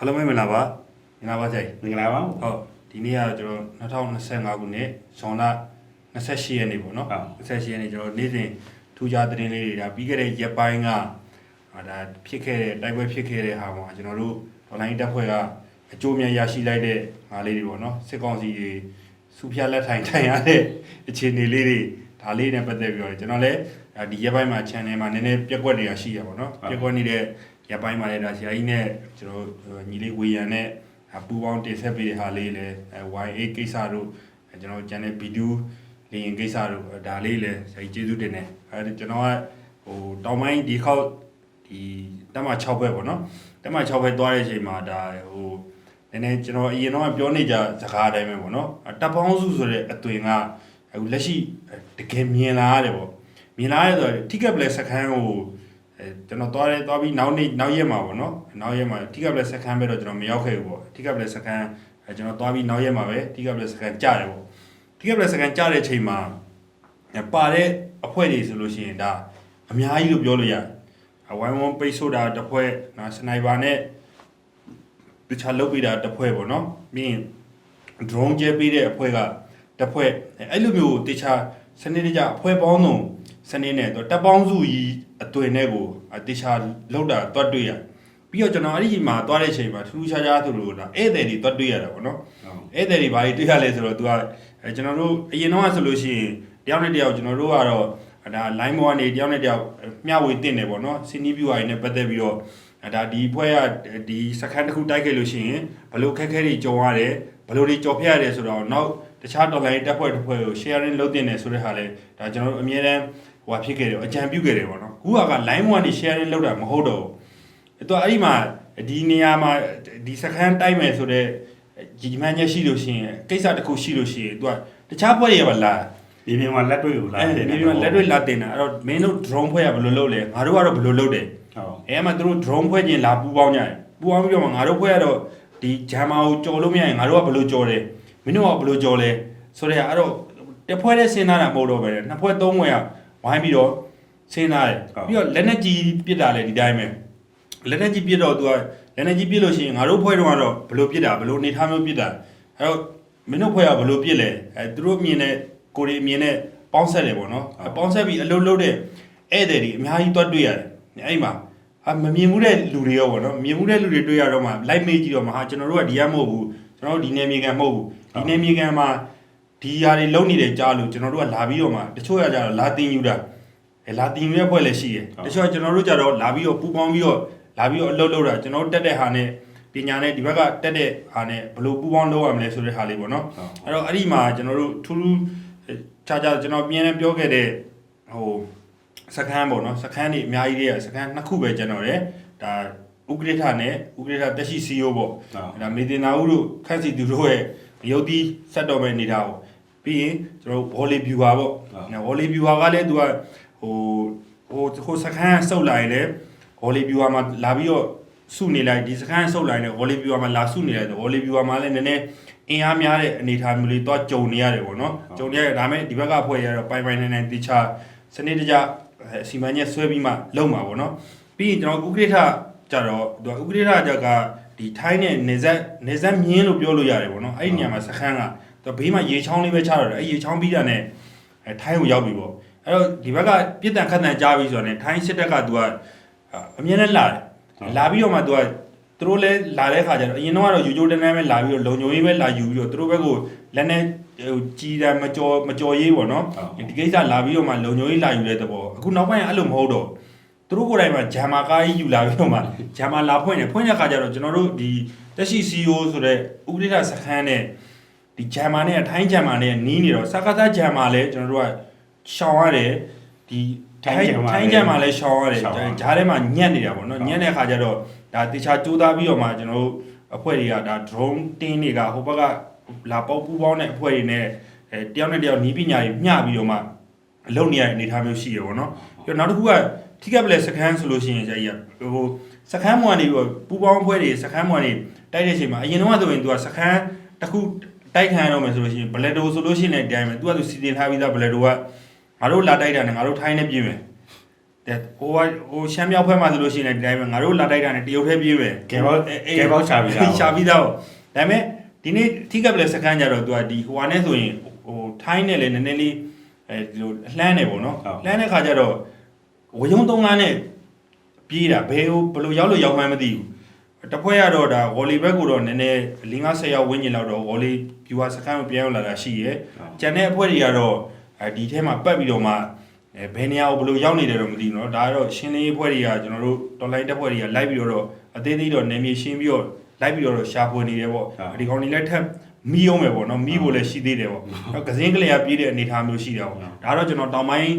အားလုံးပဲမင်္ဂလာပါမင်္ဂလာပါဆရာကြီးမင်္ဂလာပါဟုတ်ဒီနေ့ကကျွန်တော်2025ခုနှစ်ဇွန်လ28ရက်နေ့ပေါ့နော်ဟုတ်28ရက်နေ့ကျွန်တော်နေ့စဉ်ထူးခြားသတင်းလေးတွေဒါပြီးခဲ့တဲ့ရက်ပိုင်းကအာဒါဖြစ်ခဲ့တဲ့တိုက်ပွဲဖြစ်ခဲ့တဲ့ဟာမှာကျွန်တော်တို့ online တက်ဖွဲ့ကအကျိုးအမြတ်ရရှိလိုက်တဲ့ဟာလေးတွေပေါ့နော်စစ်ကောင်စီတွေစူဖြတ်လက်ထိုင်ထိုင်ရတဲ့အခြေအနေလေးတွေဒါလေးနဲ့ပတ်သက်ပြီးတော့ကျွန်တော်လည်းဒါဒီရက်ပိုင်းမှာ channel မှာနည်းနည်းပြက်ကွက်တွေကရှိရပါတော့ဟုတ်ပြက်ကွက်နေတဲ့ ရက်ပိုင်းမှာလည်းဒါဆရာကြီးနဲ့ကျွန်တော်တို့ညီလေးဝေရန်နဲ့ဒါပူပေါင်းတင်ဆက်ပေးတဲ့ဟာလေးလည်းအဲ YA ကိစ္စတို့အဲကျွန်တော် channel video လင်းကိစ္စတို့ဒါလေးလည်းဆရာကြီးကျေးဇူးတင်တယ်အဲကျွန်တော်ကဟိုတောင်ပိုင်းဒီခေါက်ဒီတက်မ6ဘက်ပေါ့နော်တက်မ6ဘက်သွားတဲ့အချိန်မှာဒါဟိုနည်းနည်းကျွန်တော်အရင်တော့ပြောနေကြစကားအတိုင်းပဲပေါ့နော်တပ်ပေါင်းစုဆိုတဲ့အသွင်ကအခုလက်ရှိတကယ်မြင်လာရတယ်ပေါ့မြင်လာရဆိုတော့ ticket play စခန်းကို အဲကျွန်တော်သွားတယ်သွားပြီးနောက်နေ့နောက်ရက်မှာပေါ့နော်နောက်ရက်မှာ ticket play စခန်းပဲတော့ကျွန်တော်မရောက်ခဲ့ဘူးပေါ့ ticket play စခန်းအဲကျွန်တော်သွားပြီးနောက်ရက်မှာပဲ ticket play စခန်းကြားတယ်ပေါ့ ticket play စခန်းကြားတဲ့အချိန်မှာအဲပါတဲ့အဖွဲ့တွေဆိုလို့ရှိရင်ဒါအများကြီးလို့ပြောလို့ရတယ်အဝိုင်းဝန်းပိတ်ဆို့တာတစ်ဖွဲ့နော်စနိုက်ပါနဲ့တခြားလုတ်ပေးတာတစ်ဖွဲ့ပေါ့နော်ပြီးရင် drone ကျဲပေးတဲ့အဖွဲ့ကတစ်ဖွဲ့အဲ့လိုမျိုးတခြားစနစ်တကျအဖွဲ့ပေါင်းစုံ စနစ်နဲ့တော့တပ်ပေါင်းစုကြီးအသွင်နဲ့ကိုတခြားလောက်တာတွတ်တွေ့ရပြီးတော့ကျွန်တော်အဲ့ဒီမှာသွားတဲ့အချိန်မှာထူးထူးခြားခြားသူတို့ဒါဧည့်သည်တွေတွတ်တွေ့ရတာပေါ့နော်ဧည့်သည်တွေဘာကြီးတွေ့ရလဲဆိုတော့ तू ကအဲကျွန်တော်တို့အရင်တော့ဆိုလို့ရှိရင်တယောက်နဲ့တယောက်ကျွန်တော်တို့ကတော့ဒါ line ဘောကနေတယောက်နဲ့တယောက်မျှဝေတင်တယ်ပေါ့နော်စီနီးပြူဟာတွေနဲ့ပတ်သက်ပြီးတော့အဲဒါဒီဖွဲ့ကဒီစခန်းတစ်ခုတိုက်ခဲ့လို့ရှိရင်ဘယ်လိုခက်ခဲတွေကြုံရတယ်ဘယ်လိုတွေကြော်ဖြတ်ရတယ်ဆိုတော့နောက်တခြား online တက်ဖွဲ့တစ်ဖွဲ့ကို sharing လုပ်တင်တယ်ဆိုတဲ့ဟာလဲဒါကျွန်တော်တို့အမြဲတမ်း ဟိုဟာဖြစ်ခဲ့တယ်အကြံပြုခဲ့တယ်ပေါ့နော်ခုက line ဘောကနေ sharing လုပ်တာမဟုတ်တော့ဘူးသူကအဲ့ဒီမှာဒီနေရာမှာဒီစခန်းတိုက်မယ်ဆိုတော့ဒီမှန်ချက်ရှိလို့ရှိရင်ကိစ္စတစ်ခုရှိလို့ရှိရင်သူကတခြားဘွဲတွေပါလာဒီပြင်မှာလက်တွေ့ကိုလာအဲ့ဒီမှာလက်တွေ့လာတင်တာအဲ့တော့မင်းတို့ drone ဖွဲ့ရဘယ်လိုလုပ်လဲငါတို့ကတော့ဘယ်လိုလုပ်တယ်ဟုတ်အဲမှာသူတို့ drone ဖွဲ့ခြင်းလာပူပေါင်းကြတယ်ပူပေါင်းပြီးတော့မှငါတို့ဖွဲ့ရတော့ဒီဂျာမာကိုကြော်လို့မရရင်ငါတို့ကဘယ်လိုကြော်တယ်မင်းတို့ကဘယ်လိုကြော်လဲဆိုတော့အဲ့တော့တစ်ဖွဲ့နဲ့စဉ်းစားတာမဟုတ်တော့ပဲနှစ်ဖွဲ့သုံးဖွဲ့က ဝိုင်းပြီးတော့စဉ်းစားတယ်ပြီးတော့လက်နဲ့ကြီးပစ်တာလေဒီတိုင်းပဲလက်နဲ့ကြီးပြစ်တော့ तू ကလက်နဲ့ကြီးပြစ်လို့ရှိရင်ငါတို့ဖွဲ့တော့ကတော့ဘလို့ပြစ်တာဘလို့အနေထားမျိုးပြစ်တာအဲ့တော့မင်းတို့ဖွဲ့ကဘလို့ပြစ်လဲအဲသူတို့မြင်တဲ့ကိုရီမြင်တဲ့ပေါင်းဆက်တယ်ပေါ့နော်အဲပေါင်းဆက်ပြီးအလုံးလုံးတဲ့ဧည့်သည်တွေအများကြီးတွတ်တွေ့ရတယ်အဲ့မှာအမမြင်မှုတဲ့လူတွေရောပေါ့နော်မြင်မှုတဲ့လူတွေတွေ့ရတော့မှလိုက်မေးကြည့်တော့မှဟာကျွန်တော်တို့ကဒီရမဟုတ်ဘူးကျွန်တော်တို့ဒီနေမြေကန်မဟုတ်ဘူးဒီနေမြေကန်မှာ ဒီຢာတွေလုံနေတယ်ကြားလို့ကျွန်တော်တို့ကလာပြီးတော့မှတချို့ရကြတော့လာတင်ယူတာအဲလာတင်ယူတဲ့ဖွဲ့လည်းရှိတယ်တချို့ကကျွန်တော်တို့ကြတော့လာပြီးတော့ပူပေါင်းပြီးတော့လာပြီးတော့အလုပ်လုပ်တာကျွန်တော်တို့တက်တဲ့ဟာနဲ့ပညာနဲ့ဒီဘက်ကတက်တဲ့ဟာနဲ့ဘယ်လိုပူးပေါင်းလုပ်ရမလဲဆိုတဲ့ဟာလေးပေါ့နော်အဲ့တော့အဲ့ဒီမှာကျွန်တော်တို့ထူးထူးခြားခြားကျွန်တော်ပြင်းနေပြောခဲ့တဲ့ဟိုစခန်းပေါ့နော်စခန်းတွေအများကြီးတွေကစခန်းနှစ်ခုပဲကျွန်တော်တယ်ဒါဥက္ကဋ္ဌနဲ့ဥက္ကဋ္ဌတက်ရှိစီယိုပေါ့ဟုတ်ဒါမေတင်နာဦးတို့ခန့်စီသူတို့ရဲ့ရုပ်သီးဆက်တော်မဲ့နေတာပေါ့ ပြီးရင်ကျွန်တော်ဘောလီဗျူဟာပေါ့နော်ဘောလီဗျူဟာကလည်းသူကဟိုဟိုဟိုစခန်းဆုပ်လာရင်လည်းဘောလီဗျူဟာမှာလာပြီးတော့စုနေလိုက်ဒီစခန်းဆုပ်လာရင်လည်းဘောလီဗျူဟာမှာလာစုနေလိုက်တော့ဘောလီဗျူဟာမှာလည်းနည်းနည်းအင်အားများတဲ့အနေအထားမျိုးလေးတော့ကြုံနေရတယ်ပေါ့နော်ကြုံနေရတယ်ဒါပေမဲ့ဒီဘက်ကအဖွဲ့ရတော့ပိုင်ပိုင်နိုင်နိုင်တေချာစနစ်တကျအစီမံချက်ဆွဲပြီးမှလုပ်မှာပေါ့နော်ပြီးရင်ကျွန်တော်ဥက္ကဋ္ဌကြတော့သူကဥက္ကဋ္ဌကြကဒီထိုင်းနဲ့နေဆက်နေဆက်မြင်းလို့ပြောလို့ရတယ်ပေါ့နော်အဲ့ဒီနေရာမှာစခန်းက သူဘေးမှာရေချောင်းလေးပဲချတော့တယ်အဲ့ရေချောင်းပြီးတာနဲ့အဲထိုင်းကိုရောက်ပြီပေါ့အဲ့တော့ဒီဘက်ကပြစ်တန်ခတ်တန်ကြားပြီးဆိုတော့ねထိုင်းစစ်တပ်ကသူကအမြဲတမ်းလာတယ်လာပြီးတော့မှသူကသူတို့လဲလာတဲ့ခါကျတော့အရင်တော့ကတော့ယူကျိုးတန်းတန်းပဲလာပြီးတော့လုံညုံရေးပဲလာယူပြီးတော့သူတို့ဘက်ကိုလက်နဲ့ဟိုကြီးတယ်မကြော်မကြော်ရေးပေါ့နော်ဟုတ်ဒီကိစ္စလာပြီးတော့မှလုံညုံရေးလာယူတဲ့သဘောအခုနောက်ပိုင်းကအဲ့လိုမဟုတ်တော့သူတို့ကိုယ်တိုင်မှာဂျာမာကားကြီးယူလာပြီးတော့မှဂျာမာလာဖွင့်တယ်ဖွင့်တဲ့ခါကျတော့ကျွန်တော်တို့ဒီတက်ရှိ CEO ဆိုတဲ့ဥပဒေစခန်းနဲ့ ဒီဂျာမာနဲ့ထိုင်းဂျာမာနဲ့နီးနေတော့စကားသားဂျာမာလည်းကျွန်တော်တို့ကရှောင်ရတယ်ဒီထိုင်းထိုင်းဂျာမာလည်းရှောင်ရတယ်ဂျားထဲမှာညက်နေတာပေါ့နော်ညက်တဲ့ခါကျတော့ဒါတေချာကြိုးစားပြီးတော့မှကျွန်တော်တို့အဖွဲ့တွေကဒါ drone တင်းတွေကဟိုဘက်ကလာပေါက်ပူပေါင်းတဲ့အဖွဲ့တွေနဲ့အဲတယောက်နဲ့တယောက်နီးပညာတွေမျှပြီးတော့မှအလုပ်နေရတဲ့အနေအထားမျိုးရှိရပေါ့နော်ပြီးတော့နောက်တစ်ခုကထိကပ်ပလက်စကန်ဆိုလို့ရှိရင်ကြာကြီးကဟိုစကန်မွန်နေပြီးပူပေါင်းဖွဲ့တွေစကန်မွန်နေတိုက်တဲ့အချိန်မှာအရင်တော့ဆိုရင် तू ကစကန်တစ်ခု တိုက်ခံရတော့မယ်ဆိုလို့ရှိရင်ဘလက်ဒိုဆိုလို့ရှိရင်လည်းတိုင်းမယ် तू ကသူစီတင်ထားပြီးသားဘလက်ဒိုကငါတို့လာတိုက်တာနဲ့ငါတို့ထိုင်းနေပြင်မယ်တတဲ့ဟိုကဟိုရှမ်းမြောက်ဘက်မှာဆိုလို့ရှိရင်ဒီတိုင်းပဲငါတို့လာတိုက်တာနဲ့တရုတ်ထဲပြေးပဲကဲပေါက်ကဲပေါက်ချပြီးသားရှာပြီးသားပေါ့ဒါပေမဲ့ဒီနေ့ထိကပ်ပလက်စကန်ကြတော့ तू ကဒီဟိုဟာနဲ့ဆိုရင်ဟိုထိုင်းနဲ့လည်းနည်းနည်းလေးအဲဒီလိုလှမ်းနေပေါ့နော်လှမ်းတဲ့ခါကျတော့ဝယုံသုံးကားနဲ့ပြေးတာဘယ်ဟိုဘယ်လိုရောက်လို့ရောက်မှန်းမသိဘူး တစ်ဖွဲ့ကတော့ဒါဝေါ်လီဘက်ကိုတော့နည်းနည်း50ရောက်ဝန်းကျင်လောက်တော့ဝေါ်လီပြူဟာစကန်ကိုပြန်ရောက်လာတာရှိရဲ ကျန်တဲ့အဖွဲ့တွေကတော့အဲဒီထဲမှာပတ်ပြီးတော့မှအဲဘယ်နေရာကိုဘယ်လိုရောက်နေတယ်တော့မသိဘူးเนาะဒါကတော့ရှင်းလင်းရေးအဖွဲ့တွေကကျွန်တော်တို့ online တက်ဖွဲ့တွေကလိုက်ပြီးတော့အသေးသေးတော့နေမြေရှင်းပြီးတော့လိုက်ပြီးတော့ရှာဖွေနေတယ်ပေါ့ဒီကောင်တွေလည်းထပ်မီးအောင်မယ်ပေါ့เนาะမီးဖို့လည်းရှိသေးတယ်ပေါ့တော့ကစင်းကလေးကပြေးတဲ့အနေအထားမျိုးရှိတာပေါ့ဒါတော့ကျွန်တော်တောင်ပိုင်း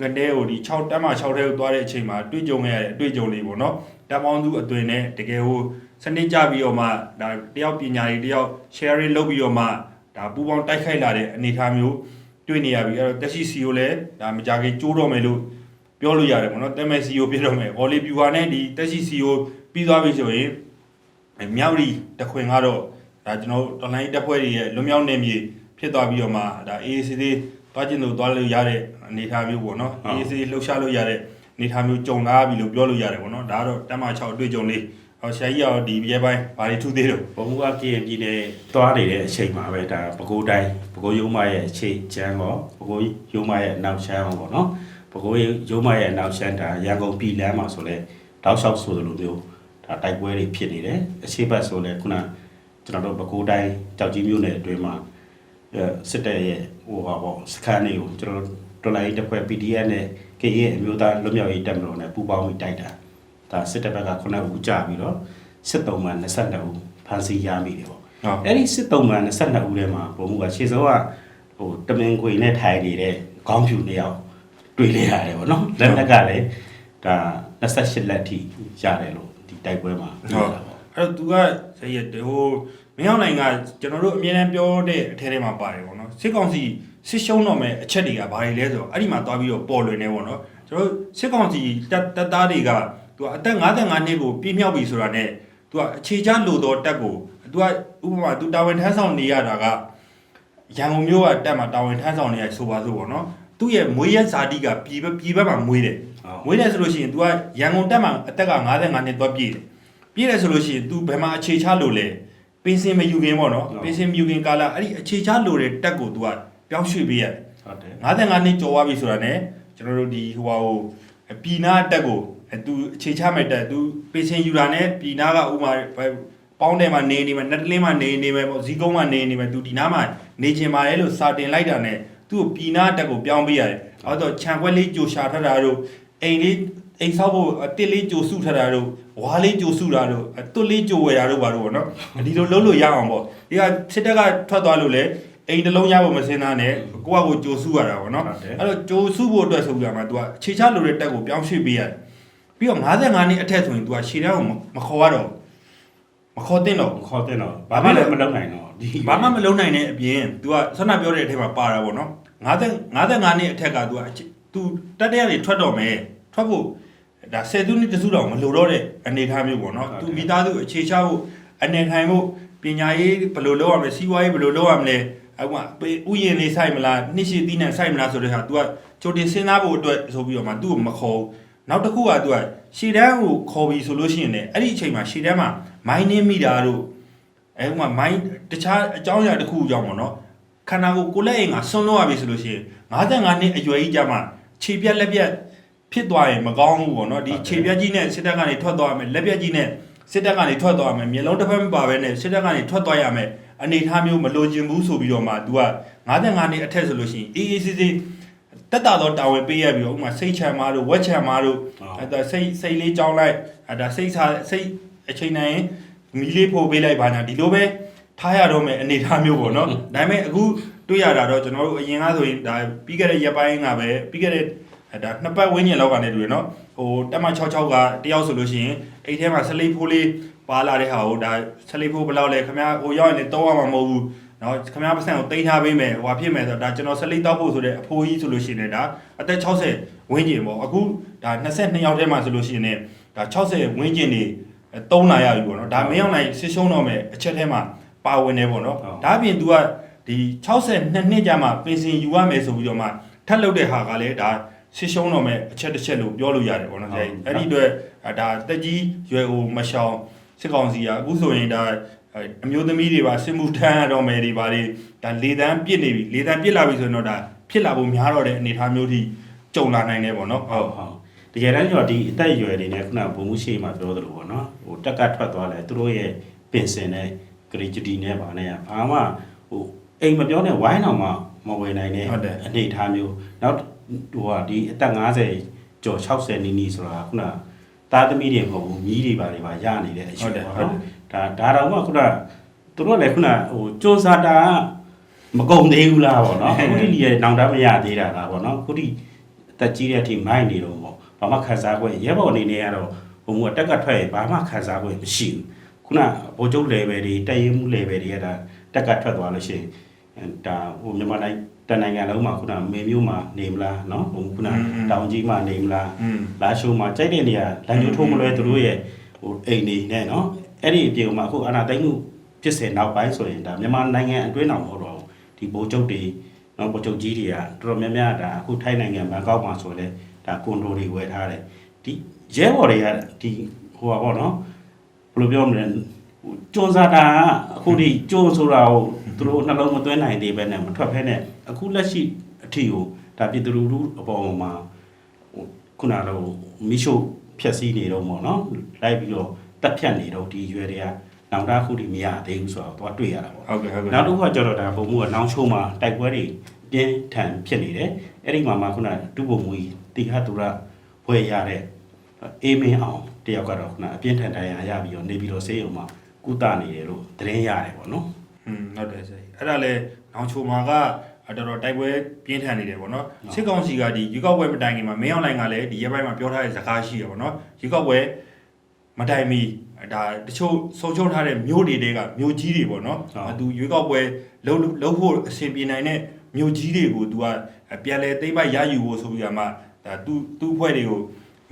ငတဲ့ဟိုဒီ6တက်မှ6ထဲကိုသွားတဲ့အချိန်မှာတွေ့ကြုံရတဲ့အတွေ့အကြုံလေးပေါ့နော်တပ်ပေါင်းစုအသွင်နဲ့တကယ်ဟိုစနစ်ကြပြီးတော့မှဒါတယောက်ပညာရေးတယောက် sharing လုပ်ပြီးတော့မှဒါပူပေါင်းတိုက်ခိုက်လာတဲ့အနေအထားမျိုးတွေ့နေရပြီအဲ့တော့တက်ရှိ CEO လည်းဒါမကြခင်ကျိုးတော့မယ်လို့ပြောလို့ရတယ်ပေါ့နော်တက်မဲ့ CEO ပြတော့မယ် Oli Viewer နဲ့ဒီတက်ရှိ CEO ပြီးသွားပြီဆိုရင်မြောက်ရီတခွင်ကတော့ဒါကျွန်တော်တော်လိုင်းတက်ဖွဲ့တွေရဲ့လွမြောက်နေမြေဖြစ်သွားပြီးတော့မှဒါ AAC သေး သွားကျင်လို့သွားလို့ရတဲ့အနေအထားမျိုးပေါ့နော် AAC လှုပ်ရှားလို့ရတဲ့အနေအထားမျိုးကြုံလာပြီလို့ပြောလို့ရတယ်ပေါ့နော်ဒါကတော့တက်မ6အတွေ့အကြုံလေးဟောဆရာကြီးရောဒီရဲပိုင်းဘာတွေထူးသေးတော့ဘုံကကရင်ပြည်နယ်သွားနေတဲ့အချိန်မှာပဲဒါပဲခူးတိုင်းပဲခူးရုံးမရဲ့အခြေချမ်းကောပဲခူးရုံးမရဲ့အနောက်ချမ်းပေါ့နော်ပဲခူးရုံးမရဲ့အနောက်ချမ်းဒါရန်ကုန်ပြည်လမ်းမှာဆိုလဲတောက်လျှောက်ဆိုလိုမျိုးဒါတိုက်ပွဲတွေဖြစ်နေတယ်အခြေဘက်ဆိုလဲခုနကျွန်တော်တို့ပဲခူးတိုင်းကြောက်ကြီးမြို့နယ်အတွင်းမှာအဲ စစ်တပ်ရဲ့ဟိုပါပေါ့စခန်းတွေကိုကျွန်တော်တို့တော်လိုင်းတစ်ဖွဲ့ PDF နဲ့ KA အမျိုးသားလွတ်မြောက်ရေးတပ်မတော်နဲ့ပူးပေါင်းပြီးတိုက်တာဒါစစ်တပ်ဘက်ကခုနကဦးကြပြီးတော့စစ်တုံးမှ22ဦးဖမ်းဆီးရမိတယ်ပေါ့ဟုတ်အဲ့ဒီစစ်တုံးမှ22ဦးထဲမှာဘုံမှုကရှေ့စောကဟိုတမင်ခွေနဲ့ထိုင်နေတဲ့ခေါင်းဖြူနှစ်ယောက်တွေ့လေရတယ်ပေါ့နော်လက်နက်ကလည်းဒါ28လက်ထိရတယ်လို့ဒီတိုက်ပွဲမှာဟုတ်အဲ့တော့ तू ကဆရာဟို မင်းအောင်နိုင်ကကျွန်တော်တို့အမြဲတမ်းပြောတဲ့အထဲထဲမှာပါတယ်ပေါ့နော်စစ်ကောင်စီစစ်ရှုံးတော့မဲ့အချက်တွေကဘာတွေလဲဆိုတော့အဲ့ဒီမှာသွားပြီးတော့ပေါ်လွင်နေပေါ့နော်ကျွန်တော်စစ်ကောင်စီတပ်သားတွေကသူကအသက်55နှစ်ကိုပြည့်မြောက်ပြီဆိုတာနဲ့သူကအခြေချလို့တော့တက်ကိုသူကဥပမာသူတာဝန်ထမ်းဆောင်နေရတာကရန်ကုန်မြို့ကတက်မှာတာဝန်ထမ်းဆောင်နေရဆိုပါစို့ပေါ့နော်သူ့ရဲ့မွေးရဇာတိကပြည်ပြည်ဘက်မှာမွေးတယ်မွေးတယ်ဆိုလို့ရှိရင် तू ကရန်ကုန်တက်မှာအသက်က55နှစ်သွားပြည့်တယ်ပြည့်တယ်ဆိုလို့ရှိရင် तू ဘယ်မှာအခြေချလို့လဲ ပင်စင်မယူခင်ပေါ့နော် ဟုတ် ပင်စင်မယူခင်ကာလအဲ့ဒီအခြေချလို့တဲ့တက်ကို तू ကပြောင်းရွှေ့ပေးရတယ် ဟုတ်တယ် 55နှစ်ကျော်သွားပြီဆိုတာ ਨੇ ကျွန်တော်တို့ဒီဟိုဟာဟိုပြည်နာတက်ကိုအဲ तू အခြေချမဲ့တက် तू ပင်စင်ယူတာ ਨੇ ပြည်နာကဥမာပေါင်းတယ်မှာနေနေမယ်နက်တလင်းမှာနေနေမယ်ပေါ့ဇီကုန်းမှာနေနေမယ် तू ဒီနားမှာနေချင်ပါရဲ့လို့စာတင်လိုက်တာ ਨੇ သူ့ကိုပြည်နာတက်ကိုပြောင်းပေးရတယ်အဲ့တော့ခြံခွက်လေးကြိုရှာထတာတို့အိမ်လေး အိမ်ဆောက်ဖို့အတစ်လေးကြိုစုထတာတို့ဝါလေးကြိုစုတာတို့အတွတ်လေးကြိုဝယ်တာတို့ဘာလို့ပေါ့နော်ဒီလိုလုပ်လို့ရအောင်ပေါ့ဒီကစစ်တပ်ကထွက်သွားလို့လေအိမ်တစ်လုံးရဖို့မစင်သားနဲ့ကိုယ့်အကိုကြိုစုရတာပေါ့နော် ဟုတ်တယ် အဲ့တော့ကြိုစုဖို့အတွက်ဆိုပြီးတော့မှ तू ကခြေချလို့တဲ့တက်ကိုပြောင်းရွှေ့ပေးရတယ်ပြီးတော့55နှစ်အထက်ဆိုရင် तू ကခြေတန်းကိုမခေါ်ရတော့မခေါ်တင်တော့ ခေါ်တဲ့တော့ဘာမှလည်းမလုပ်နိုင်တော့ဒီ ဘာမှမလုံနိုင်တဲ့အပြင် तू ကဆန္ဒပြောတဲ့အထက်မှာပါတာပေါ့နော်50 55နှစ်အထက်က तू က तू တက်တဲ့ကနေထွက်တော့မယ်ထွက်ဖို့ ဒါဆယ်သူနှစ်တစုတော့မလိုတော့တဲ့အနေအထားမျိုးပေါ့နော်သူမိသားစုအခြေချဖို့အနေထိုင်ဖို့ပညာရေးဘယ်လိုလုပ်ရမလဲစီးပွားရေးဘယ်လိုလုပ်ရမလဲအခုမှဥယျာဉ်လေးဆိုင်မလားနှစ်ရှည်သီးနှံဆိုင်မလားဆိုတဲ့ဟာ तू ကကြိုတင်စဉ်းစားဖို့အတွက်ဆိုပြီးတော့မှသူ့ကိုမခေါ်နောက်တစ်ခုက तू ကရှည်တန်းကိုခေါ်ပြီးဆိုလို့ရှိရင်လည်းအဲ့ဒီအချိန်မှာရှည်တန်းမှာမိုင်းနှင်းမိတာတို့အဲဥမာမိုင်းတခြားအကြောင်းအရာတစ်ခုအကြောင်းပေါ့နော်ခန္ဓာကိုယ်ကိုလက်အိမ်ကဆွန်းလို့ရပြီဆိုလို့ရှိရင်55နှစ်အရွယ်ကြီးကြမှာခြေပြက်လက်ပြက် ဖြစ်သွားရင်မကောင်းဘူးပေါ့နော်ဒီခြေပြက်ကြီးနဲ့စစ်တပ်ကနေထွက်သွားရမယ်လက်ပြက်ကြီးနဲ့စစ်တပ်ကနေထွက်သွားရမယ်မျိုးလုံးတစ်ဖက်မပါဘဲနဲ့စစ်တပ်ကနေထွက်သွားရမယ်အနေအထားမျိုးမလိုချင်ဘူးဆိုပြီးတော့မှ तू က55နှစ်အထက်ဆိုလို့ရှိရင်အေးအေးဆေးဆေးတက်တာတော့တာဝန်ပေးရပြီးတော့ဥမာစိတ်ချမ်းမာတို့ဝက်ချမ်းမာတို့အဲ့ဒါစိတ်စိတ်လေးကြောင်းလိုက်အဲ့ဒါစိတ်စာစိတ်အချိန်တိုင်းမီးလေးဖို့ပေးလိုက်ပါညာဒီလိုပဲထားရတော့မယ်အနေအထားမျိုးပေါ့နော်ဒါပေမဲ့အခုတွေ့ရတာတော့ကျွန်တော်တို့အရင်ကဆိုရင်ဒါပြီးခဲ့တဲ့ရက်ပိုင်းကပဲပြီးခဲ့တဲ့ အဲ့ဒါနှစ်ပတ်ဝန်းကျင်လောက်ကနေတူရနော်ဟိုတက်မ66ကတယောက်ဆိုလို့ရှိရင်အိတ်ထဲမှာဆလိပ်ဖိုးလေးပါလာတဲ့ဟာကိုဒါဆလိပ်ဖိုးဘယ်လောက်လဲခင်ဗျာဟိုရောက်ရင်လည်းတော့ရမှာမဟုတ်ဘူးနော်ခင်ဗျားပတ်စံကိုတင်ထားပေးမယ်ဟိုဟာဖြစ်မယ်ဆိုတော့ဒါကျွန်တော်ဆလိပ်တောက်ဖို့ဆိုတဲ့အဖိုးကြီးဆိုလို့ရှိရင်လည်းဒါအသက်60ဝန်းကျင်ပေါ့အခုဒါ22ယောက်ထဲမှာဆိုလို့ရှိရင်လည်းဒါ60ဝန်းကျင်နေတုံးလာရပြီပေါ့နော်ဒါမင်းအောင်နိုင်ဆစ်ရှုံးတော့မယ်အချက်ထဲမှာပါဝင်နေပေါ့နော်ဒါအပြင် तू ကဒီ62နှစ်ကြာမှပင်စင်ယူရမယ်ဆိုပြီးတော့မှထပ်လုပ်တဲ့ဟာကလည်းဒါ ဆစ်ရှုံးတော့မဲ့အချက်တစ်ချက်လို့ပြောလို့ရတယ်ပေါ့နော်ဆရာကြီးအဲ့ဒီအတွက်ဒါတက်ကြီးရွယ်ဟိုမရှောင်စစ်ကောင်စီကအခုဆိုရင်ဒါအမျိုးသမီးတွေပါစစ်မှုထမ်းရတော့မယ်တွေပါတွေဒါလေတန်းပြစ်နေပြီလေတန်းပြစ်လာပြီဆိုရင်တော့ဒါဖြစ်လာဖို့များတော့တဲ့အနေအထားမျိုးထိကြုံလာနိုင်တယ်ပေါ့နော်ဟုတ်ဟုတ်တကယ်တမ်းကျတော့ဒီအသက်အရွယ်တွေနဲ့ခုနကဘုံမှုရှိမှပြောသလိုပေါ့နော်ဟိုတက်ကတ်ထွက်သွားလဲသူတို့ရဲ့ပင်စင်နဲ့ gratuity နဲ့ပါနဲ့ဘာမှဟိုအိမ်မပြောနဲ့ဝိုင်းအောင်မှမဝယ်နိုင်တဲ့အနေအထားမျိုးနောက် ဟိုဟာဒီအသက်50ကျော်60နီးနီးဆိုတာခုနသားသမီးတွေမဟုတ်ဘူးမြီးတွေပါတွေပါရနေတဲ့အရှိပေါ့နော်ဒါဒါတော့မှခုနသူတို့လည်းခုနဟိုစူးစမ်းတာမကုန်သေးဘူးလားပေါ့နော်အခုဒီလီရဲ့နောင်တမရသေးတာလားပေါ့နော်ခုဒီအသက်ကြီးတဲ့အထိမိုက်နေတော့ပေါ့ဘာမှခံစား권ရဲဘော်အနေနဲ့ကတော့ဘုံကတက်ကထွက်ရင်ဘာမှခံစား권မရှိဘူးခုနဗိုလ်ချုပ် level တွေတက်ရင်မှု level တွေကဒါတက်ကထွက်သွားလို့ရှိရင်ဒါဟိုမြန်မာတိုင်း တနိုင်ငံလုံးမှာခုနမေမျိုးမှာနေမလားနော်ဟိုခုနတောင်ကြီးမှာနေမလားလာရှိုးမှာကြိုက်တဲ့နေရာလမ်းကျိုးထိုးမလွဲသူတို့ရဲ့ဟိုအိမ်နေနဲ့နော်အဲ့ဒီအပြင်မှာအခုအာနာတိုင်းမှုဖြစ်စဉ်နောက်ပိုင်းဆိုရင်ဒါမြန်မာနိုင်ငံအတွင်းတော့မဟုတ်တော့ဘူးဒီဘိုးချုပ်တွေနော်ဘိုးချုပ်ကြီးတွေကတော်တော်များများဒါအခုထိုင်းနိုင်ငံဘန်ကောက်မှာဆိုလဲဒါကွန်ဒိုတွေဝယ်ထားတယ်ဒီရဲဘော်တွေကဒီဟိုပါပေါ့နော်ဘယ်လိုပြောမလဲ ကြုံစားတာကအခုဒီကြုံဆိုတာကိုသူတို့နှလုံးမသွင်းနိုင်သေးပဲနဲ့မထွက်ဖဲနဲ့အခုလက်ရှိအထီကိုဒါပြည်သူလူထုအပေါ်မှာဟိုခုနကတော့မိရှုဖြက်စီးနေတော့ပေါ့နော်လိုက်ပြီးတော့တက်ဖြတ်နေတော့ဒီရွယ်တွေကနောင်တခုဒီမရသေးဘူးဆိုတော့သွားတွေ့ရတာပေါ့ဟုတ်ကဲ့ဟုတ်ကဲ့နောက်တစ်ခုကကျတော့ဒါပုံမှုကနောင်ချိုးမှာတိုက်ပွဲတွေပြင်းထန်ဖြစ်နေတယ်အဲ့ဒီမှာမှခုနဒုပုံမူကြီးတိဟတူရဘွဲရတဲ့အေးမင်းအောင်တယောက်ကတော့ခုနအပြင်းထန်တရားရပြီးတော့နေပြီးတော့ဆေးရုံမှာ ကုသနေတယ်လို့သတင်းရတယ်ပေါ့နော်อืมဟုတ်တယ်ဆရာကြီးအဲ့ဒါလဲနောင်ချိုမာကတော်တော်တိုက်ပွဲပြင်းထန်နေတယ်ပေါ့နော်စစ်ကောင်စီကဒီရေကောက်ပွဲမတိုင်ခင်မှာမင်းအောင်လိုင်ကလည်းဒီရက်ပိုင်းမှာပြောထားတဲ့စကားရှိတယ်ပေါ့နော်ရေကောက်ပွဲမတိုင်မီဒါတချို့ဆုံးချုံထားတဲ့မြို့တွေတဲကမြို့ကြီးတွေပေါ့နော်သူရွေးကောက်ပွဲလှုပ်လှုပ်ဖို့အဆင်ပြေနိုင်တဲ့မြို့ကြီးတွေကိုသူကပြန်လဲသိမ့်ပိုက်ရယူဖို့ဆိုပြီးတော့မှဒါသူသူ့အဖွဲ့တွေကို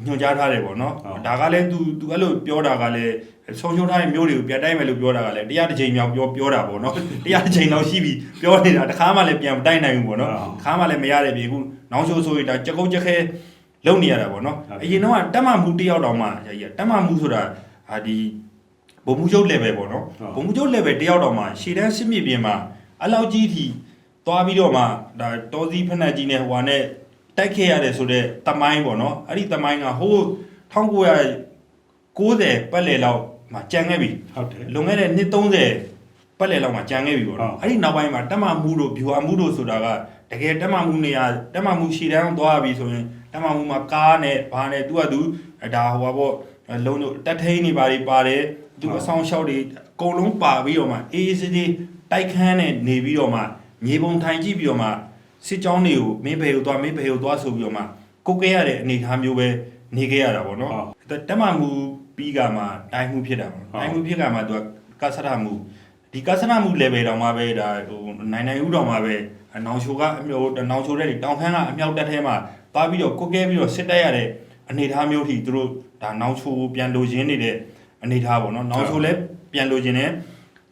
ညွှန်ကြားထားတယ်ပေါ့နော်ဒါကလည်းသူသူအဲ့လိုပြောတာကလည်း ဆုံးရှုံးထားတဲ့မြို့တွေကိုပြန်တိုက်မယ်လို့ပြောတာကလည်းတရားတစ်ချိန်မြောက်ပြောပြောတာပေါ့နော်တရားတစ်ချိန်လောက်ရှိပြီပြောနေတာတခါမှလည်းပြန်မတိုက်နိုင်ဘူးပေါ့နော်တခါမှလည်းမရတဲ့ပြေခုနောင်ချိုးဆိုရင်ဒါကြက်ကုတ်ကြက်ခဲလုံနေရတာပေါ့နော်အရင်တော့တက်မှမှုတယောက်တောင်မှရာကြီးတက်မှမှုဆိုတာဟာဒီဘုံမှုချုပ် level ပေါ့နော်ဘုံမှုချုပ် level တယောက်တောင်မှရှေ့တန်းစစ်မြေပြင်မှာအလောက်ကြီးထိသွားပြီးတော့မှဒါတောစည်းဖက်နှက်ကြီးနဲ့ဟိုဟာနဲ့တိုက်ခဲ့ရတယ်ဆိုတော့တမိုင်းပေါ့နော်အဲ့ဒီတမိုင်းကဟိုး1990ပတ်လည်လောက် မှာကြံခဲ့ပြီဟုတ်တယ် လွန်ခဲ့တဲ့နှစ်30ပတ်လည်လောက်မှာကြံခဲ့ပြီပေါ့နော်အဲ့ဒီနောက်ပိုင်းမှာတက်မမှုတို့ view မှုတို့ဆိုတာကတကယ်တက်မမှုနေရာတက်မမှုရှည်တန်းသွားပြီဆိုရင်တက်မမှုမှာကားနဲ့ဘာနဲ့သူကသူဒါဟိုပါပေါ့လုံးတို့တက်ထိန်နေပါတွေပါတယ်သူအဆောင်ရှောက်တွေအကုန်လုံးပါပြီးတော့မှအေးအေးဆေးဆေးတိုက်ခန်းနဲ့နေပြီးတော့မှမြေပုံထိုင်ကြည့်ပြီးတော့မှစစ်ကြောင်းတွေကိုမင်းဘယ်ကိုသွားမင်းဘယ်ကိုသွားဆိုပြီးတော့မှကုတ်ခဲ့ရတဲ့အနေအထားမျိုးပဲနေခဲ့ရတာပေါ့နော်တက်မမှု ပြီးကမှတိုင်းမှုဖြစ်တာပေါ့တိုင်းမှုဖြစ်ကမှသူကကဆရမှုဒီကဆရမှု level တောင်မှပဲဒါဟိုနိုင်နိုင်ဦးတောင်မှပဲနောင်ချိုကအမျိုးနောင်ချိုတဲ့တောင်ခမ်းကအမြောက်တက်ထဲမှာသွားပြီးတော့ကိုကဲပြီးတော့စစ်တက်ရတဲ့အနေအထားမျိုးထိသူတို့ဒါနောင်ချိုပြန်လိုချင်နေတဲ့အနေအထားပေါ့နော်နောင်ချိုလည်းပြန်လိုချင်တယ်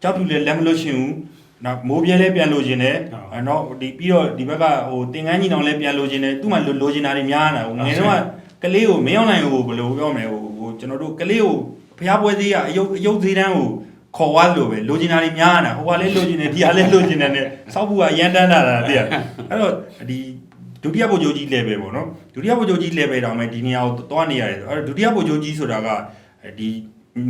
ကြောက်ပြူလည်းလက်မလို့ရှင်ဘူးနောက်မိုးပြဲလည်းပြန်လိုချင်တယ်အဲတော့ဒီပြီးတော့ဒီဘက်ကဟိုတင်ကန်းကြီးတောင်လည်းပြန်လိုချင်တယ်သူ့မှာလိုချင်တာတွေများနေတာဟိုငယ်တော့ကလေးကိုမင်းအောင်နိုင်ကိုဘယ်လိုပြောမလဲဟိုဟို ကျွန်တော်တို့ကလေးကိုဖျားပွဲသေးကအယုတ်အယုတ်သေးတန်းကိုခေါ်သွားလို့ပဲလိုချင်တာတွေများနေတာဟိုကလည်းလိုချင်တယ်ဒီကလည်းလိုချင်တယ်နဲ့စောက်ဘူးကအရန်တန်းတာတာတည်းအဲ့တော့ဒီဒုတိယဗိုလ်ချုပ်ကြီး level ပေါ့နော်ဒုတိယဗိုလ်ချုပ်ကြီး level တောင်မှဒီနေရာကိုသွားနေရတယ်အဲ့တော့ဒုတိယဗိုလ်ချုပ်ကြီးဆိုတာကဒီ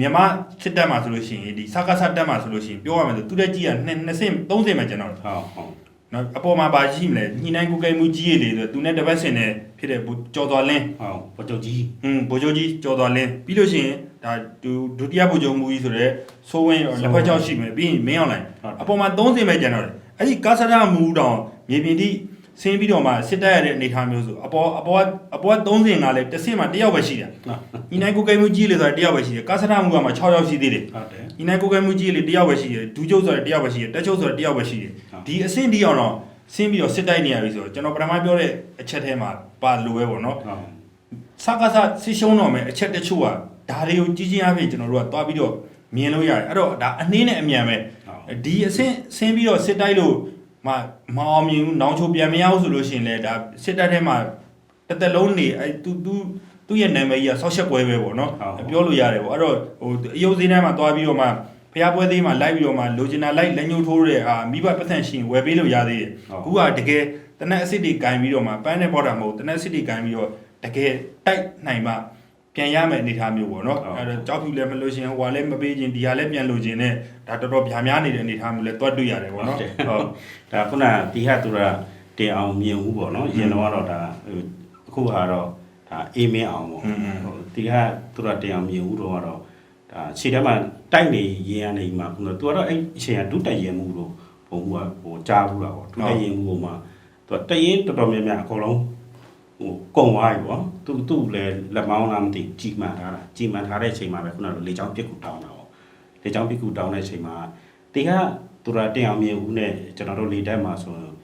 မြန်မာစစ်တပ်မှာဆိုလို့ရှိရင်ဒီစကားစတက်မှာဆိုလို့ရှိရင်ပြောရမယ်ဆိုသူတက်ကြီးက2 2ဆင့်3ဆင့်ပဲကျွန်တော်ဟုတ်ဟုတ် နော်အပေါ်မှာပါရှိမလဲညှိနှိုင်းကူကဲမှုကြီးရည်လေဆိုသူနဲ့တပတ်စင်နဲ့ဖြစ်တဲ့ကြော်တော်လင်းဟုတ်ဗိုလ်ချုပ်ကြီးอืมဗိုလ်ချုပ်ကြီးကျော်တော်လင်းပြီးလို့ရှိရင်ဒါဒုဒုတိယဗိုလ်ချုပ်မူကြီးဆိုတော့ဆိုးဝင်းလက်ဖက်ချောက်ရှိမယ်ပြီးရင်မင်းအောင်လိုင်းအပေါ်မှာ30ပဲကျန်တော့တယ်အဲ့ဒီကာဆရာမူတောင်မြေပြင်တိဆင်းပြီးတော့မှစစ်တပ်ရတဲ့အနေအထားမျိုးဆိုအပေါ်အပေါ်အပေါ်30ကလည်းတစ်ဆင့်မှတစ်ယောက်ပဲရှိတယ်ညီနိုင်ကိုကဲမှုကြီးလေဆိုတာတစ်ယောက်ပဲရှိတယ်ကာဆရာမူကမှ6ယောက်ရှိသေးတယ်ဟုတ်တယ်ညီနိုင်ကိုကဲမှုကြီးလေတစ်ယောက်ပဲရှိတယ်ဒူးကျုပ်ဆိုတဲ့တစ်ယောက်ပဲရှိတယ်တက်ချုပ်ဆိုတဲ့တစ်ယောက်ပဲရှိတယ် ဒီအဆင့်ဒီအောင်တော့ဆင်းပြီးတော့စစ်တိုက်နေရပြီဆိုတော့ကျွန်တော်ပထမပြောတဲ့အချက်ထဲမှာပါလိုပဲပေါ့နော်ဟုတ်စကားစဆစ်ရှုံးတော့မယ်အချက်တချို့ကဒါတွေကိုကြီးကြီးအားဖြင့်ကျွန်တော်တို့ကသွားပြီးတော့မြင်လို့ရတယ်အဲ့တော့ဒါအနှင်းနဲ့အမြန်ပဲဟုတ်ဒီအဆင့်ဆင်းပြီးတော့စစ်တိုက်လို့မမအောင်မြင်ဘူးနောင်ချိုပြန်မရဘူးဆိုလို့ရှိရင်လည်းဒါစစ်တပ်ထဲမှာတစ်သက်လုံးနေအဲသူသူသူ့ရဲ့နာမည်ကြီးကဆောက်ရှက်ပွဲပဲပေါ့နော်ဟုတ်ပြောလို့ရတယ်ပေါ့အဲ့တော့ဟိုအယုတ်သေးတိုင်းမှာသွားပြီးတော့မှ ဖျားပွဲသေးမှာလိုက်ပြီးတော့မှလိုချင်တာလိုက်လက်ညှိုးထိုးတဲ့ဟာမိဘပတ်သက်ရှင်ဝယ်ပေးလို့ရသေးတယ်ဟုတ်အခုကတကယ်တနက်အစ်စ်တွေကင်ပြီးတော့မှပန်းနဲ့ပေါ်တာမဟုတ်တနက်အစ်စ်တွေကင်ပြီးတော့တကယ်တိုက်နိုင်မှပြန်ရမယ်အနေထားမျိုးပေါ့နော်ဟုတ်အဲ့တော့ကြောက်ဖြူလည်းမလို့ရှင်ဟိုကလည်းမပေးခြင်းဒီဟာလည်းပြန်လို့ခြင်းနဲ့ဒါတော်တော်ဗျာများနေတဲ့အနေထားမျိုးလည်းတွတ်တွေ့ရတယ်ပေါ့နော်ဟုတ်တယ်ဟုတ်ဒါခုနဒီဟာသူကတင်အောင်မြင်ဦးပေါ့နော်ရင်တော့ကတော့ဒါဟိုအခုဟာတော့ဒါအေးမင်းအောင်ပေါ့อืมဟိုဒီဟာသူကတင်အောင်မြင်ဦးတော့ကတော့ ဒါခြေထဲမှာတိုက်နေရင်ကနေမှာခုနသူကတော့အဲ့အချိန်ကဒုတက်ရင်မှုလို့ဘုံကဟိုကြားဘူးတာပေါ့ဒုတက်ရင်မှုပုံမှာသူကတရင်တော်တော်များများအကုန်လုံးဟိုကုံသွားပြီပေါ့သူသူ့လည်းလက်မောင်းလားမသိကြီးမှန်ထားတာကြီးမှန်ထားတဲ့အချိန်မှာပဲခုနကလေချောင်းပြစ်ကူတောင်းတာပေါ့လေချောင်းပြစ်ကူတောင်းတဲ့အချိန်မှာဒီကသူကတင်အောင်မြင်ဦးနဲ့ကျွန်တော်တို့လေတက်မှာဆိုရင်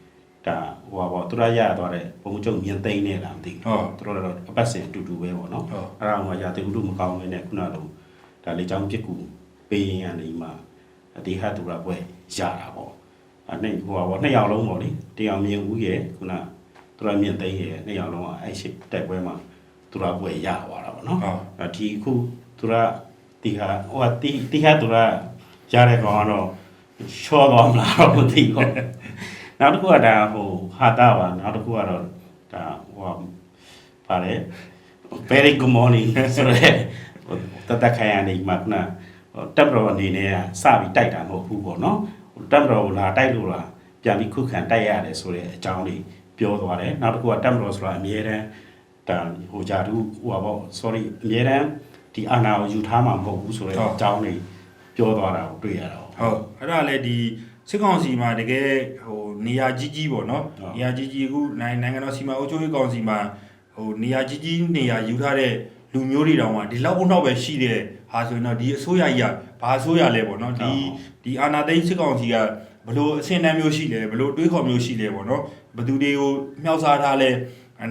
ဒါဟိုပါပေါ့သူရရသွားတဲ့ဘုံကျုံမြင်သိမ့်နေလားမသိဘူးဟုတ်သူတို့တော့အပတ်စဉ်အတူတူပဲပေါ့နော်ဟုတ်အဲ့ဒါမှရာသီဥတုမကောင်းနေနဲ့ခုနကတော့ ဒါလေချောင်းပြစ်ကူပေးရင်ကနေမှဒီဟာသူရပွဲရတာပေါ့အဲ့နဲ့ဟိုပါပေါ့နှစ်ယောက်လုံးပေါ့လေတရားမြင်ဦးရဲ့ခုနသူရမြင်သိရဲ့နှစ်ယောက်လုံးကအဲ့ရှိတက်ပွဲမှာသူရပွဲရသွားတာပေါ့နော်ဟုတ်အဲ့ဒီခုသူရဒီဟာဟိုကတီတီဟာသူရရတဲ့ကောင်ကတော့ချောသွားမလားတော့မသိဘူးနောက်တစ်ခုကဒါဟိုဟာတာပါနောက်တစ်ခုကတော့ဒါဟိုပါလေ very good morning ဆိုရဲ တတခိုင်ရနေမှာခုနတပ်တော်အနေနဲ့စပြီးတိုက်တာမဟုတ်ဘူးပေါ့နော်တပ်တော်ကိုလာတိုက်လို့လားပြန်ပြီးခုခံတိုက်ရတယ်ဆိုတဲ့အကြောင်းလေးပြောသွားတယ်နောက်တစ်ခုကတပ်တော်ဆိုတာအမြဲတမ်းဒါဟိုဂျာတူဟိုပါပေါ့ sorry အမြဲတမ်းဒီအာဏာကိုယူထားမှာမဟုတ်ဘူးဆိုတဲ့အကြောင်းလေးပြောသွားတာကိုတွေ့ရတာပေါ့ဟုတ်အဲ့ဒါလည်းဒီစစ်ကောင်စီမှာတကယ်ဟိုနေရာကြီးကြီးပေါ့နော်ဟုတ်နေရာကြီးကြီးအခုနိုင်နိုင်ငံတော်စီမံအုပ်ချုပ်ရေးကောင်စီမှာဟိုနေရာကြီးကြီးနေရာယူထားတဲ့ လူမျိုးတွေတောင်မှဒီလောက်အုံနောက်ပဲရှိတဲ့ဟာဆိုရင်တော့ဒီအစိုးရကြီးကဘာအစိုးရလဲပေါ့နော်ဒီဒီအာဏာသိမ်းစစ်ကောင်စီကဘလို့အဆင့်အတန်းမျိုးရှိလဲဘလို့တွေးခေါ်မျိုးရှိလဲပေါ့နော်ဘသူတွေကိုမြောက်စားထားလဲ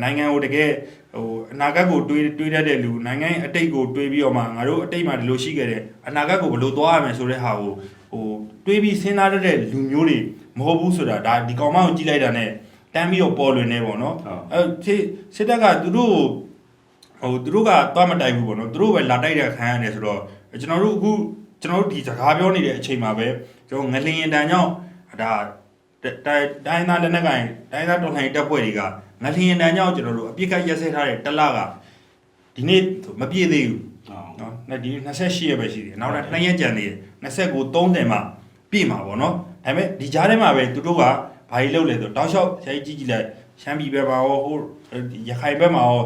နိုင်ငံကိုတကယ်ဟိုအနာဂတ်ကိုတွေးတွေးတတ်တဲ့လူနိုင်ငံရဲ့အတိတ်ကိုတွေးပြီးတော့မှငါတို့အတိတ်မှာဒီလိုရှိခဲ့တယ်အနာဂတ်ကိုဘလို့သွားရမယ်ဆိုတဲ့ဟာကိုဟိုတွေးပြီးစဉ်းစားတတ်တဲ့လူမျိုးတွေမဟုတ်ဘူးဆိုတာဒါဒီကောင်မကိုကြည့်လိုက်တာ ਨੇ တမ်းပြီးတော့ပေါ်လွင်နေပေါ့နော်ဟုတ်အဲစစ်စစ်တပ်ကသူတို့ကို ဟိုသူတို့ကသွားမတိုက်ဘူးပေါ့နော်သူတို့ပဲလာတိုက်တဲ့ခံရတယ်ဆိုတော့ကျွန်တော်တို့အခုကျွန်တော်တို့ဒီစကားပြောနေတဲ့အချိန်မှာပဲကျွန်တော်ငလျင်တန်ကြောင့်ဒါတိုင်းတိုင်းသားလက်နက်ကိုင်တိုင်းသားတော်လှန်ရေးတပ်ဖွဲ့တွေကငလျင်တန်ကြောင့်ကျွန်တော်တို့အပြစ်ကတ်ရက်စဲထားတဲ့တလကဒီနေ့မပြည့်သေးဘူးဟုတ်နော်။ဒီ28ရက်ပဲရှိတယ်။နောက်တော့2ရက်ကြံသေးတယ်။29 30မှာပြည့်မှာပေါ့နော်။ဒါပေမဲ့ဒီကြားထဲမှာပဲသူတို့ကဘာကြီးလုပ်လဲဆိုတောက်လျှောက်ဆရာကြီးကြည့်ကြည့်လိုက်ရှမ်းပြည်ဘက်မှာရောဟိုရခိုင်ဘက်မှာရော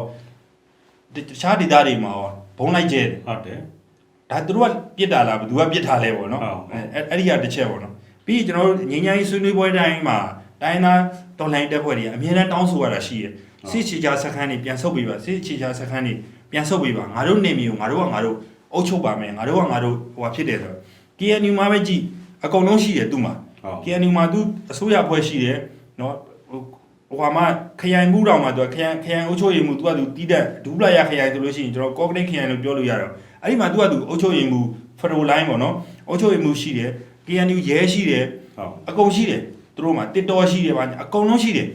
တခြားဒေသတွေမှာရောဘုံလိုက်ကျဲတယ်ဟုတ်တယ်။ဒါသူတို့ကပြစ်တာလားဘသူကပြစ်ထားလဲပေါ့နော်ဟုတ်။အဲအဲ့ဒီကတစ်ချက်ပေါ့နော်။ပြီးရင်ကျွန်တော်တို့ငញ្ញိုင်းဆွေးနွေးပွဲတိုင်းမှာတိုင်းသားတော်လိုင်းတက်ဖွဲ့တွေကအများနဲ့တောင်းဆိုရတာရှိတယ်။စစ်ချီချာစခန်းတွေပြန်ဆုတ်ပေးပါစစ်ချီချာစခန်းတွေပြန်ဆုတ်ပေးပါငါတို့နေမျိုးငါတို့ကငါတို့အုပ်ချုပ်ပါမယ်ငါတို့ကငါတို့ဟိုဟာဖြစ်တယ်ဆိုတော့ KNU မှာပဲကြည့်အကုန်လုံးရှိတယ်သူ့မှာဟုတ် KNU မှာသူအစိုးရဖွဲ့ရှိတယ်နော် ဟိုဟိုဟာမှာခရိုင်မှုတောင်မှာသူကခရိုင်ခရိုင်အုပ်ချုပ်ရေးမှုသူကသူတီးတဲ့ဒူပလာရခရိုင်ဆိုလို့ရှိရင်ကျွန်တော်ကော့ကရိတ်ခရိုင်လို့ပြောလို့ရတော့အဲ့ဒီမှာသူကသူအုပ်ချုပ်ရေးမှုဖရိုလိုင်းပေါ့နော်အုပ်ချုပ်ရေးမှုရှိတယ် KNU ရဲရှိတယ်ဟုတ်အကုန်ရှိတယ်သူတို့မှာတစ်တော်ရှိတယ်ဗာအကုန်လုံးရှိတယ်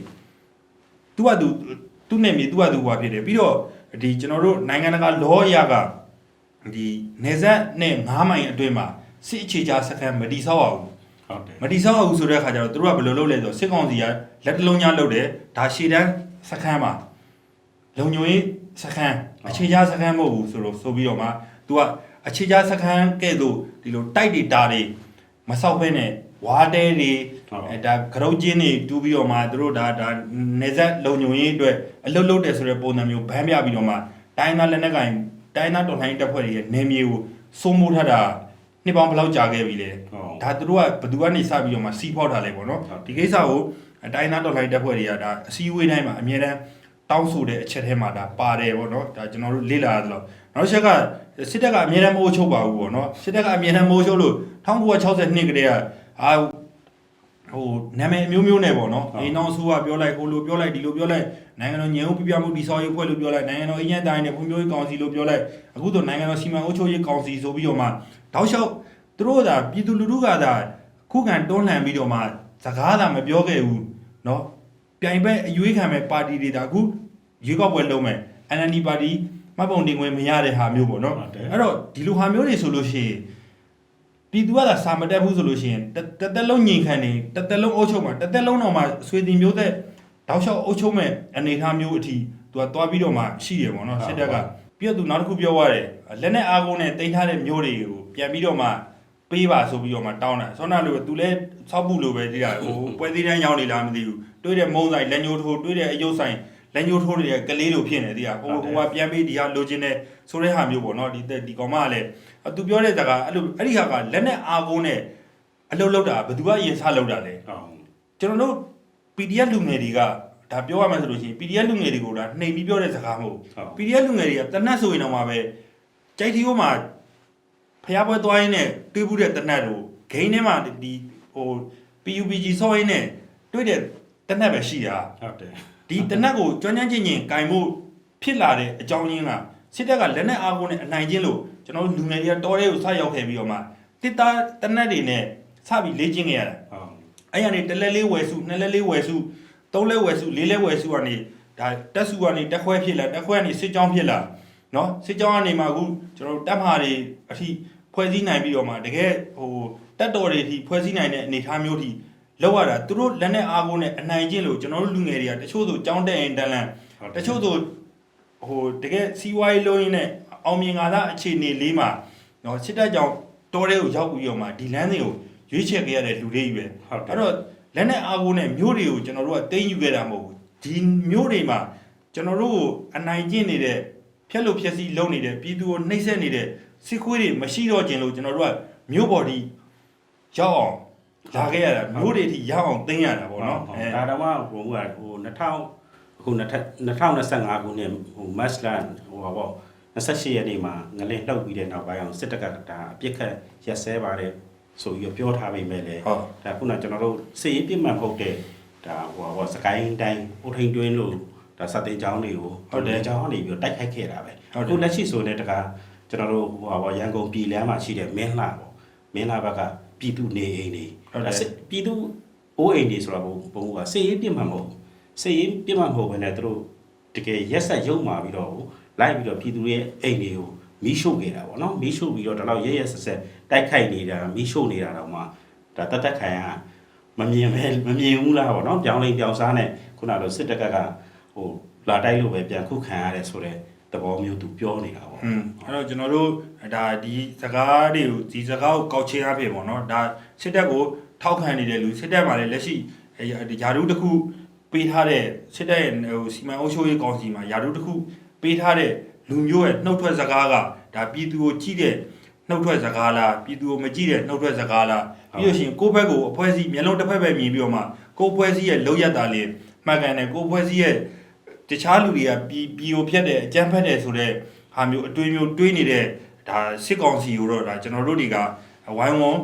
သူကသူသူနဲ့မြေသူကသူဟွာဖြစ်တယ်ပြီးတော့ဒီကျွန်တော်တို့နိုင်ငံတကာလောအရာကဒီနေဆက်နဲ့9မိုင်အတွင်းမှာစစ်အခြေချစခန်းမတီဆောက်အောင် ဟုတ်တယ်မတီဆောက်အောင်ဆိုတဲ့အခါကျတော့သူတို့ကဘယ်လိုလုပ်လဲဆိုတော့စစ်ကောင်စီကလက်တလုံးညာလုပ်တယ်ဒါရှေ့တန်းစခန်းမှာလုံညွေစခန်းအခြေချစခန်းမဟုတ်ဘူးဆိုတော့ဆိုပြီးတော့မှ तू ကအခြေချစခန်းကဲ့သို့ဒီလိုတိုက်တွေတာတွေမဆောက်ဘဲနဲ့ဝါတဲတွေဟုတ်အဲဒါကရုတ်ချင်းတွေတူးပြီးတော့မှသူတို့ဒါဒါနေဆက်လုံညုံရေးအတွက်အလုတ်လုတ်တယ်ဆိုတဲ့ပုံစံမျိုးဗန်းပြပြီးတော့မှတိုင်းသားလက်နက်ကင်တိုင်းသားတော်လှန်ရေးတပ်ဖွဲ့တွေရဲ့နေမြေကိုစိုးမိုးထားတာ နှစ်ပေါင်းဘယ်လောက်ကြာခဲ့ပြီလဲဟုတ်ဒါသူတို့ကဘယ်သူကနေစပြီးတော့မှစီးဖောက်ထားလဲပေါ့နော်ဟုတ်ဒီကိစ္စကိုတိုင်းသားတော်လှန်ရေးတပ်ဖွဲ့တွေကဒါအစည်းအဝေးတိုင်းမှာအမြဲတမ်းတောင်းဆိုတဲ့အချက်ထဲမှာဒါပါတယ်ပေါ့နော်ဒါကျွန်တော်တို့လေ့လာရသလိုနောက်တစ်ချက်ကစစ်တပ်ကအမြဲတမ်းမိုးချုပ်ပါဘူးပေါ့နော်စစ်တပ်ကအမြဲတမ်းမိုးချုပ်လို့1962ကတည်းကအာဟိုနာမည်အမျိုးမျိုးနဲ့ပေါ့နော်ဟုတ်အိမ်အောင်စုကပြောလိုက်ဟိုလိုပြောလိုက်ဒီလိုပြောလိုက်နိုင်ငံတော်ညံဥပြပြမှုတိဆောက်ရေးဖွဲ့လို့ပြောလိုက်နိုင်ငံတော်အញ្ញံတိုင်းနဲ့ဖွံ့ဖြိုးရေးကောင်စီလို့ပြောလိုက်အခုတော့နိုင်ငံတော်စီမံအုပ်ချုပ်ရေးကောင်စီဆိုပြီးတော့မှ တောက်လျှောက်သူတို့ကပြည်သူလူထုကသာခုခံတွန်းလှန်ပြီးတော့မှစကားသာမပြောခဲ့ဘူးเนาะပြိုင်ဘက်အရွေးခံမဲ့ပါတီတွေဒါအခု ရွေးကောက်ပွဲလုပ်မယ် NLD ပါတီမှတ်ပုံတင်ခွင့်မရတဲ့ဟာမျိုးပေါ့နော် ဟုတ်တယ် အဲ့တော့ဒီလိုဟာမျိုးတွေဆိုလို့ရှိရင်ပြည်သူကသာစာမတက်ဘူးဆိုလို့ရှိရင်တစ်တစ်သက်လုံးညင်ခံနေတစ်သက်လုံးအုပ်ချုပ်မှာတစ်သက်လုံးတော့မှဆွေတင်မျိုးသက်တောက်လျှောက်အုပ်ချုပ်မဲ့အနေအထားမျိုးအထိသူကသွားပြီးတော့မှရှိရပေါ့နော်စစ်တပ်က ပြီးတော့သူနောက်တစ်ခုပြောရတယ်လက်နဲ့အာကုန်းနဲ့တင်ထားတဲ့မျိုးတွေကိုပြန်ပြီးတော့မှပေးပါဆိုပြီးတော့မှတောင်းတာဆောနာလို့သူလဲစောက်ဘူးလို့ပဲဒီကဟိုပွဲစည်းတန်းရောက်နေလားမသိဘူးတွေးတဲ့မုံဆိုင်လက်ညှိုးထိုးတွေးတဲ့အယုတ်ဆိုင်လက်ညှိုးထိုးနေတဲ့ကလေးလိုဖြစ်နေသေးတာဟိုဟိုကပြန်ပြီးဒီဟာလိုချင်တဲ့ဆိုတဲ့ဟာမျိုးပေါ့နော်ဒီဒီကောင်မကလည်းသူပြောတဲ့စကားအဲ့လိုအဲ့ဒီဟာကလက်နဲ့အာကုန်းနဲ့အလုပ်လုပ်တာဘယ်သူကအရင်စလုပ်တာလဲဟုတ်ကျွန်တော်တို့ PDF လူငယ်တွေက ဒါပြောရမှဆိုလို့ရှိရင် PDF လူငယ်တွေကိုဒါနှိမ်ပြီးပြောတဲ့စကားမဟုတ်ဟုတ် PDF လူငယ်တွေကတနတ်ဆိုရင်တော့မှပဲကြိုက်တီဟိုမှာဖျားပွဲသွားရင်းနဲ့တွေးဘူးတဲ့တနတ်တို့ဂိမ်းထဲမှာဒီဟို PUBG ဆော့ရင်းနဲ့တွေးတဲ့တနတ်ပဲရှိတာဟုတ်တယ်ဒီတနတ်ကိုကျွမ်းကျွမ်းကျင်ကျင်ကင်ဖို့ဖြစ်လာတဲ့အကြောင်းရင်းကစစ်တပ်ကလက်နက်အားကိုနဲ့အနိုင်ကျင့်လို့ကျွန်တော်တို့လူငယ်တွေကတော်ရဲကိုဆက်ရောက်ခဲ့ပြီးတော့မှတစ်သားတနတ်တွေနဲ့စပြီးလေ့ကျင့်ခဲ့ရတာဟုတ်အဲ့ရနေတစ်လက်လေးဝယ်စုနှစ်လက်လေးဝယ်စု သုံးလက်ဝယ်စုလေးလက်ဝယ်စုကနေဒါတက်စုကနေတက်ခွဲဖြစ်လာတက်ခွဲကနေစစ်ကြောင်းဖြစ်လာနော်စစ်ကြောင်းကနေမှအခုကျွန်တော်တို့တက်မှာတွေအထိဖွဲ့စည်းနိုင်ပြီးတော့မှတကယ်ဟိုတက်တော်တွေအထိဖွဲ့စည်းနိုင်တဲ့အနေအထားမျိုးအထိလောက်ရတာသူတို့လက်နဲ့အားကိုနဲ့အနိုင်ကျင့်လို့ကျွန်တော်တို့လူငယ်တွေကတချို့ဆိုကြောင်းတက်ရင်တန်လန့်ဟုတ်တချို့ဆိုဟိုတကယ်စီးပွားရေးလုံးရင်းနဲ့အောင်မြင်လာတဲ့အခြေအနေလေးမှာနော်စစ်တပ်ကြောင့်တော်တဲ့ကိုရောက်ပြီးတော့မှဒီလမ်းတွေကိုရွေးချယ်ခဲ့ရတဲ့လူတွေကြီးပဲဟုတ်တယ်အဲ့တော့ လက်နဲ့အားကိုနဲ့မျိုးတွေကိုကျွန်တော်တို့ကတင်းယူခဲ့တာမဟုတ်ဘူးဒီမျိုးတွေမှာကျွန်တော်တို့ကိုအနိုင်ကျင့်နေတဲ့ဖြက်လို့ဖြက်စီးလုံးနေတဲ့ပြည်သူကိုနှိမ့်ဆက်နေတဲ့စစ်ခွေးတွေမရှိတော့ခြင်းလို့ကျွန်တော်တို့ကမျိုးပေါ်ဒီရောက်အောင်လာခဲ့ရတာမျိုးတွေအထိရောက်အောင်တင်းရတာပေါ့နော်အဲဒါတော့မှဘုံကဟို2000အခု2025ခုနှစ်ဟိုမတ်လဟိုပါပေါ့28ရက်နေ့မှာငလင်လှုပ်ပြီးတဲ့နောက်ပိုင်းအောင်စစ်တပ်ကဒါအပြစ်ခတ်ရက်စဲပါတယ် ဆိုပြီးပြောထားပေမဲ့လည်းဟုတ်ဒါခုနကျွန်တော်တို့စေရေးပြစ်မှန်ဟုတ်တဲ့ဒါဟိုပါပေါ့စကိုင်းတိုင်းဥထိန်တွင်းလို့ဒါစတဲ့ကျောင်းတွေကိုကျောင်းကနေပြီးတိုက်ခိုက်ခဲ့တာပဲဟုတ်တယ်အခုလက်ရှိဆိုတဲ့တကားကျွန်တော်တို့ဟိုပါပေါ့ရန်ကုန်ပြည်လမ်းမှာရှိတဲ့မင်းလှပေါ့မင်းလှဘက်ကပြည်သူနေအိမ်တွေဟုတ်တယ်စစ်ပြည်သူအိုးအိမ်တွေဆိုတော့ဘုံဘုံကစေရေးပြစ်မှန်မဟုတ်စေရေးပြစ်မှန်မဟုတ်ဘဲနဲ့သူတို့တကယ်ရက်ဆက်ရုံမာပြီးတော့လိုက်ပြီးတော့ပြည်သူရဲ့အိမ်တွေကို မီးရှို့ခဲ့တာပေါ့နော်မီးရှို့ပြီးတော့ဒီလောက်ရက်ရက်ဆက်ဆက်တိုက်ခိုက်နေတာမီးရှို့နေတာတော့မှဒါတတ်တတ်ခံရမမြင်ပဲမမြင်ဘူးလားပေါ့နော်ပြောင်းလိမ့်ပြောင်းစားနဲ့ခုနကစစ်တပ်ကကဟိုလာတိုက်လို့ပဲပြန်ခုခံရတယ်ဆိုတော့သဘောမျိုးသူပြောနေတာပေါ့อืมအဲ့တော့ကျွန်တော်တို့ဒါဒီစကားတွေကိုဒီစကားကိုကောက်ချင်းအဖြစ်ပေါ့နော်ဒါစစ်တပ်ကိုထောက်ခံနေတဲ့လူစစ်တပ်မှာလည်းလက်ရှိအဲယာရုတစ်ခုပေးထားတဲ့စစ်တပ်ရဲ့ဟိုစီမံအုပ်ချုပ်ရေးကောင်စီမှာယာရုတစ်ခုပေးထားတဲ့ လူမျိုးရဲ့နှုတ်ထွက်စကားကဒါပြည်သူကိုကြည့်တဲ့နှုတ်ထွက်စကားလားပြည်သူကိုမကြည့်တဲ့နှုတ်ထွက်စကားလားပြီးလို့ရှိရင်ကိုယ့်ဘက်ကိုအဖွဲ့အစည်းမျက်လုံးတစ်ဖက်ပဲမြင်ပြီးတော့မှကိုယ့်အဖွဲ့အစည်းရဲ့လောက်ရတာလေးမှတ်ကန်တယ်ကိုယ့်အဖွဲ့အစည်းရဲ့တခြားလူတွေကပြည်ပြည်ကိုဖြတ်တယ်အကြမ်းဖက်တယ်ဆိုတော့ဟာမျိုးအတွေးမျိုးတွေးနေတဲ့ဒါစစ်ကောင်စီကိုတော့ဒါကျွန်တော်တို့တွေကဝိုင်းဝန်း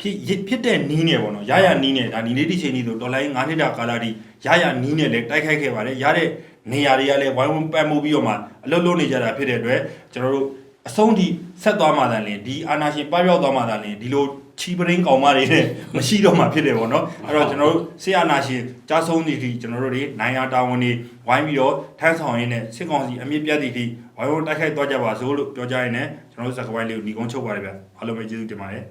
ဖြစ်ရဖြစ်တဲ့နီးနေပေါ့နော်ရရနီးနေဒါနီလေးတစ်ချိန်ကြီးဆိုဒေါ်လာ9နှစ်တာကာလတိရရနီးနေလဲတိုက်ခိုက်ခဲ့ပါတယ်ရတဲ့ နေရာတွေကလည်းဝိုင်းဝန်းပတ်မှုပြီးတော့မှအလုပ်လုပ်နေကြတာဖြစ်တဲ့အတွက်ကျွန်တော်တို့အဆုံးထိဆက်သွားမှသာလင်ဒီအာနာရှင်ပပြောက်သွားမှသာလင်ဒီလိုချီပရင်းကောင်မတွေနဲ့မရှိတော့မှဖြစ်တယ်ပေါ့နော်အဲ့တော့ကျွန်တော်တို့ဆရာနာရှင်ကြားဆုံးနေပြီကျွန်တော်တို့တွေနိုင်ရာတာဝန်တွေဝိုင်းပြီးတော့ထမ်းဆောင်ရင်းနဲ့စစ်ကောင်စီအမြင့်ပြတ်သည့်အထိဝိုင်းဝန်းတိုက်ခိုက်သွားကြပါစို့လို့ပြောကြရင်းနဲ့ကျွန်တော်တို့စကားဝိုင်းလေးကိုညီကုန်းချုပ်ပါတယ်ဗျအားလုံးပဲကျေးဇူးတင်ပါတယ်